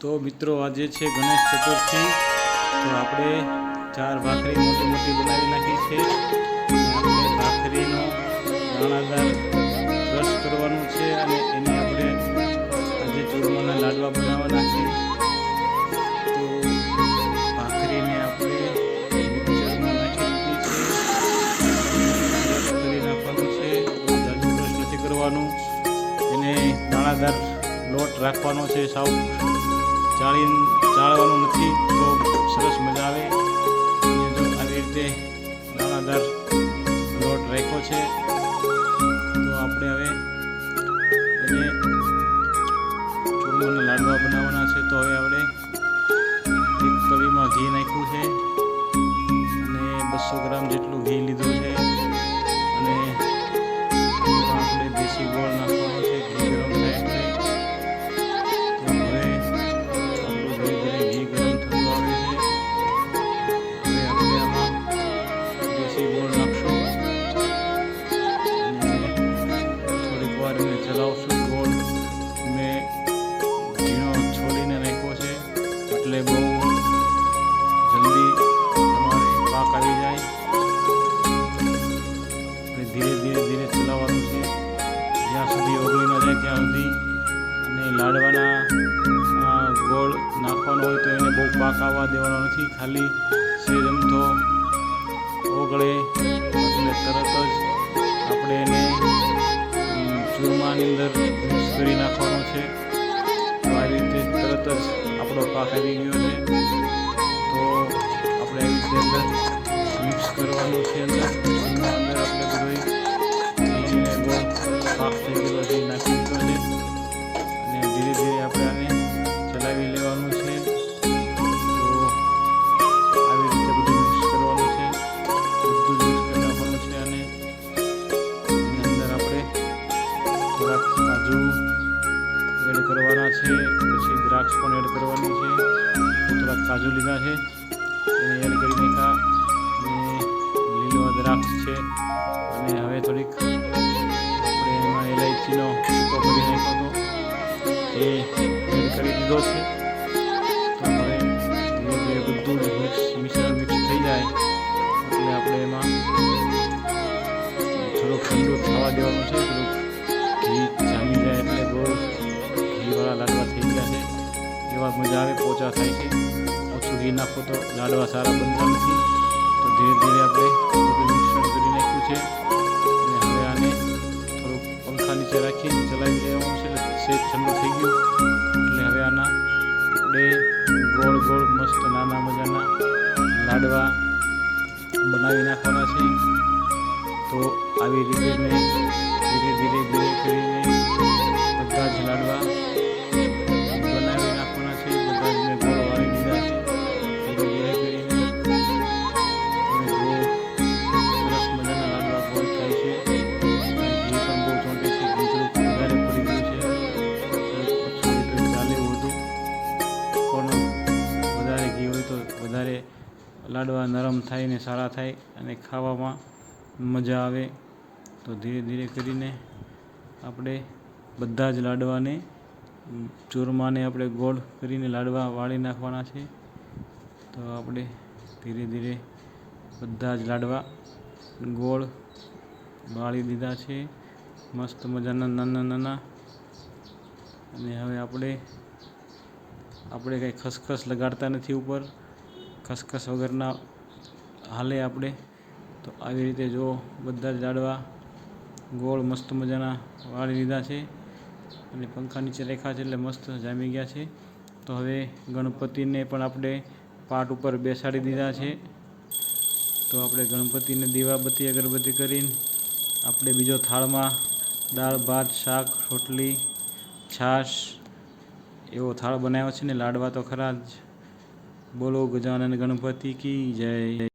તો મિત્રો, આજે છે ગણેશ ચતુર્થી. તો આપણે ચાર ભાખરી મોટી મોટી બનાવી નાખી છે. આપણે ભાખરીનો દાણાદાર રસ કરવાનું છે અને એને આપણે આજે ચૂરમાના લાડવા બનાવવાના છે. તો ભાખરીને આપણે મિક્સરમાં છે. બહુ જાજુ નથી કરવાનું. એને દાણાદાર લોટ રાખવાનો છે સાવ. ચાળી ચાળવાનું નથી, તો સરસ મજા આવે. અને જો આવી રીતે દાણાદાર લોટ રાખ્યો છે, તો આપણે હવે એને ચૂરમાના લાડવા બનાવવાના છે, તો હવે આપણે એક તવીમાં ઘી નાખ્યું છે અને બસો ગ્રામ જેટલું ઘી લીધું છે. જલ્દી તમારે પાક આવી જાય. અને ધીરે ધીરે ધીરે ચલાવવાનું છે. જ્યાં સુધી ઓગળી ન જાય ત્યાં સુધી. અને લાડવાના ગોળ નાખવાનો હોય તો એને બહુ પાક આવવા દેવાનો નથી. ખાલી સેજ અમથો ઓગળે એટલે તરત જ આપણે એને ચૂરમાની અંદર મિક્સ કરી નાખવાનો છે. તો આવી રીતે તરત જ આપણો પાક આવી ગયો છે. તો આપણે આવી રીતે અંદર મિક્સ કરવાનું છે અંદર. આપણે બધું નાખી અને ધીરે ધીરે આપણે આને ચલાવી લેવાનું છે. તો આવી રીતે બધું કરવાનું છે. બધું જ મિક્સ કરી છે અને એની અંદર આપણે થોડાક એડ કરવાના છે. પછી દ્રાક્ષ પણ એડ કરવાની છે. તો થોડાક કાજુ લીધા છે એને એડ કરી નાખ્યા અને લીલો દ્રાક્ષ છે અને હવે થોડીક આપણે એમાં ઇલાયચીનો સૂકો કરી નાખ્યો હતો એ એડ કરી દીધો છે તો હવે ધીરે ધીરે બધું જ મિક્સ મિશ્રણ મિક્સ થઈ જાય એટલે આપણે એમાં થોડુંક ઠંડુ થવા દેવાનું છે એવા મજા આવે, પોચા થાય છે. ઓછું ઘી નાખો તો લાડવા સારા બનતા નથી. તો ધીરે ધીરે આપણે મિશ્રણ કરી નાખ્યું છે. અને હવે આને થોડુંક પંખા નીચે રાખીને ચલાવી લેવાનું છે. એટલે સેજ થઈ ગયું. એટલે હવે આના આપણે ગોળ ગોળ મસ્ત નાના મજાના લાડવા બનાવી નાખવાના છે. તો આવી રીતે ધીરે ધીરે ધીરે કરીને બધા જ લાડવા લાડવા નરમ થાય ને સારા થાય અને ખાવામાં મજા આવે, તો ધીરે ધીરે કરીને આપણે બધા જ લાડવાને ચૂરમાને આપણે ગોળ કરીને લાડવા વાળી નાખવાના છે. તો આપણે ધીરે ધીરે બધા જ લાડવા ગોળ વાળી દીધા છે. મસ્ત મજાના નાના નાના. અને હવે આપણે આપણે કંઈ ખસખસ લગાડતા નથી ઉપર. ખસખસ વગરના હાલે આપણે. તો આવી રીતે જો બધા જ લાડવા ગોળ મસ્ત મજાના વાળી લીધા છે. અને પંખા નીચે રેખા છે એટલે મસ્ત જામી ગયા છે. તો હવે ગણપતિને પણ આપણે પાટ ઉપર બેસાડી દીધા છે. તો આપણે ગણપતિને દીવાબત્તી અગરબત્તી કરીને આપણે બીજો થાળમાં દાળ, ભાત, શાક, રોટલી, છાશ એવો થાળ બનાવ્યો છે ને લાડવા તો ખરા જ. બોલો ગજાનન ગણપતિ કી જય.